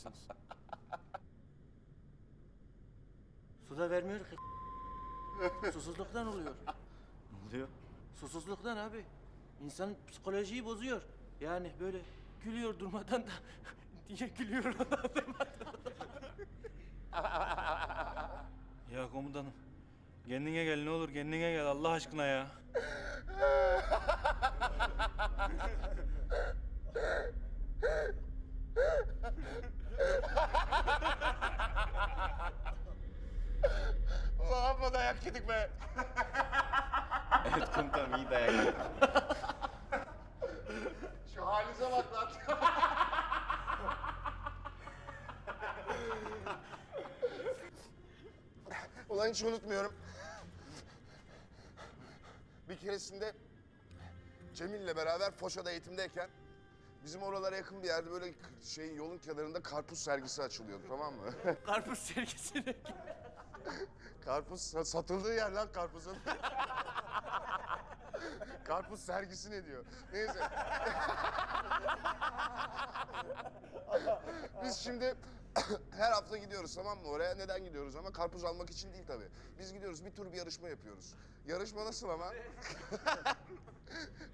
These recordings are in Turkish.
yapmışsınız. Su da vermiyor ki. Susuzluktan oluyor. Ne oluyor? Susuzluktan abi. İnsanın psikolojiyi bozuyor. Yani böyle gülüyor durmadan da diye gülüyor. Ya komutanım. Kendine gel ne olur kendine gel Allah aşkına ya. Ulan amma dayak yedik be. Evet komutanım iyi dayak yedik. Şu halinize bak lan. Ulan hiç unutmuyorum. Bir keresinde Cemil'le beraber Foşa'da eğitimdeyken bizim oralara yakın bir yerde böyle şey yolun kenarında karpuz sergisi açılıyordu tamam mı? Karpuz sergisine Karpuz sa- satıldığı yer lan karpuzun. Karpuz sergisi ne diyor? Neyse. Biz şimdi her hafta gidiyoruz tamam mı oraya? Neden gidiyoruz ama karpuz almak için değil tabii. Biz gidiyoruz bir tur bir yarışma yapıyoruz. Yarışma nasıl ama?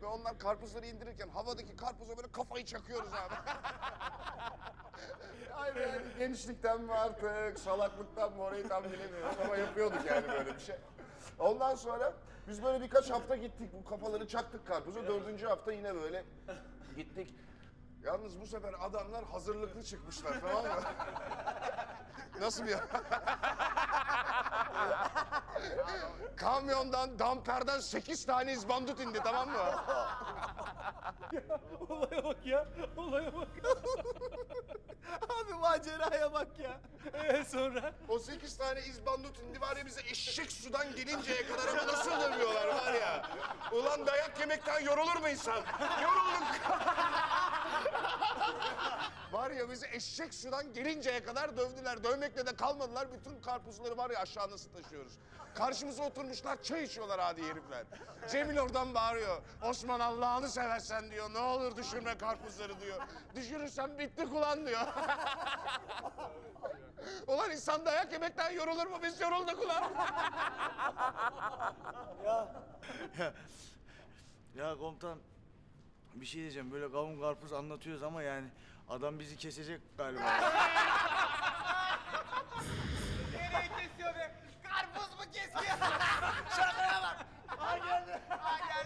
Ve onlar karpuzları indirirken havadaki karpuza böyle kafayı çakıyoruz abi. Ay be, gençlikten mi artık, salaklıktan mı orayı tam bilemiyorum ama yapıyorduk yani böyle bir şey. Ondan sonra biz böyle birkaç hafta gittik, bu kafaları çaktık karpuza. Dördüncü hafta yine böyle gittik. Yalnız bu sefer adamlar hazırlıklı çıkmışlar tamam mı? Nasıl bir... Kamyondan, damperden sekiz tane izbandut indi tamam mı? Olaya bak ya. Olaya bak. Abi maceraya bak ya. Ee, sonra? O sekiz tane izbandut indi var ya bize eşek sudan gelinceye kadar ama nasıl dövüyorlar var ya. Ulan dayak yemekten yorulur mu insan? Yorulduk. Var ya bizi eşek sudan gelinceye kadar dövdüler. Dövmekle de kalmadılar. Bütün karpuzları var ya aşağı nasıl taşıyoruz. Karşımıza oturmuşlar çay içiyorlar hadi herifler. Cemil oradan bağırıyor. Osman Allah'ını seversen diyor. Ne olur düşürme karpuzları diyor. Düşürürsen bittik ulan diyor. Ulan insan dayak yemekten yorulur mu? Biz yorulduk ulan. Ya komutan bir şey diyeceğim böyle kavun karpuz anlatıyoruz ama yani adam bizi kesecek galiba. Nereye kesiyor be? Karpuz mu kesiyor? Şakaya bak. Aa geldi. Aa geldiler